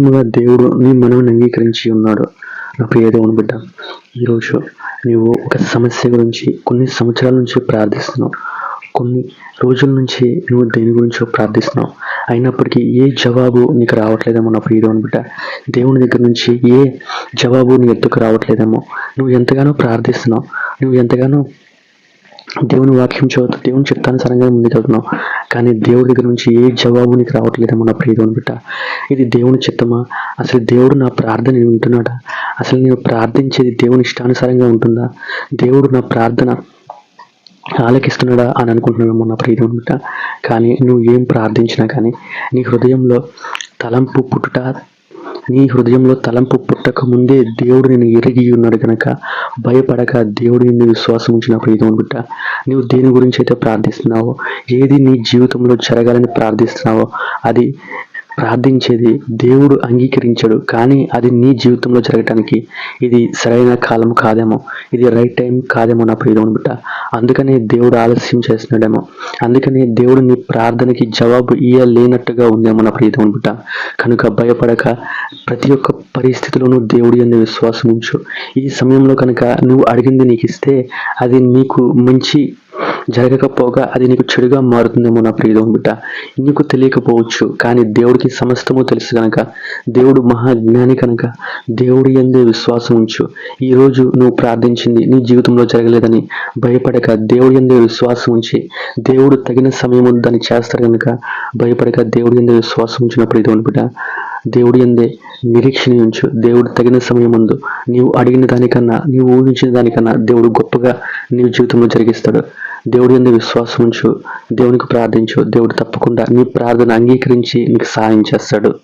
దేవుడు నీ మనవిని అంగీకరించి ఉన్నాడు. నా ప్రియ దేవుని బిడ్డ ఈరోజు నీవు ఒక సమస్య గురించి కొన్ని సంవత్సరాల నుంచి ప్రార్థిస్తున్నావు. కొన్ని రోజుల నుంచి నువ్వు దేని గురించో ప్రార్థిస్తున్నావు. అయినప్పటికీ ఏ జవాబు నీకు రావట్లేదేమో నా ప్రియ దేవుని బిడ్డ. దేవుని దగ్గర నుంచి ఏ జవాబు నీ ఎత్తుకు రావట్లేదేమో. నువ్వు ఎంతగానో ప్రార్థిస్తున్నావు. నువ్వు ఎంతగానో దేవుని వాక్యం చదువుతూ దేవుని చిత్తానుసారంగా ముందుకెళ్తున్నాం కానీ దేవుడి దగ్గర నుంచి ఏ జవాబు నీకు రావట్లేదేమో నా ప్రియదేవుని బిడ్డ. ఇది దేవుని చిత్తమా? అసలు దేవుడు నా ప్రార్థన వింటున్నాడా? అసలు నేను ప్రార్థించేది దేవుని ఇష్టానుసారంగా ఉంటుందా? దేవుడు నా ప్రార్థన ఆలకిస్తున్నాడా అని అనుకుంటున్నావేమో నా ప్రియదేవుని బిడ్డ. కానీ నువ్వు ఏం ప్రార్థించినా కానీ నీ హృదయంలో తలంపు పుట్టుట నీ హృదయంలో తలంపు పుట్టక ముందే దేవుడు నేను ఎరిగి ఉన్నాడు కనుక భయపడక దేవుడు నిన్ను విశ్వాసం ఉంచిన ప్రీతం బిడ్డ నువ్వు దేని గురించి అయితే ప్రార్థిస్తున్నావో ఏది నీ జీవితంలో జరగాలని ప్రార్థిస్తున్నావో అది ప్రార్థించేది దేవుడు అంగీకరించాడు. కానీ అది నీ జీవితంలో జరగటానికి ఇది సరైన కాలం కాదేమో ఇది రైట్ టైం కాదేమో నా ప్రియమని బిడ్డ. అందుకనే దేవుడు ఆలస్యం చేస్తున్నాడేమో అందుకనే దేవుడు నీ ప్రార్థనకి జవాబు ఇయ్యలేనట్టుగా ఉందేమో నా ప్రియమని బిడ్డ. కనుక భయపడక ప్రతి ఒక్క పరిస్థితిలోనూ దేవుడి అనే విశ్వాసం ఉంచు. ఈ సమయంలో కనుక నువ్వు అడిగింది నీకు ఇస్తే అది నీకు మంచి జరగకపోగా అది నీకు చెడుగా మారుతుందేమో నా ప్రియదం బిడ్డ. నీకు తెలియకపోవచ్చు కానీ దేవుడికి సమస్తము తెలుసు కనుక దేవుడు మహాజ్ఞాని కనుక. దేవుడి ఎందే విశ్వాసం ఉంచు. ఈరోజు నువ్వు ప్రార్థించింది నీ జీవితంలో జరగలేదని భయపడక దేవుడి ఎందే విశ్వాసం ఉంచి. దేవుడు తగిన సమయం దాన్ని చేస్తారు కనుక భయపడక దేవుడి ఎందే విశ్వాసం ఉంచిన ప్రియదం బిడ్డ. దేవుడి ఎందే నిరీక్షణ ఉంచు దేవుడు తగిన సమయం ముందు నీవు అడిగిన దానికన్నా నీవు ఊహించిన దానికన్నా దేవుడు గొప్పగా నీ జీవితంలో జరిగిస్తాడు. దేవుడి ఎందు విశ్వాసం ఉంచు దేవునికి ప్రార్థించు. దేవుడు తప్పకుండా నీ ప్రార్థన అంగీకరించి నీకు సహాయం చేస్తాడు.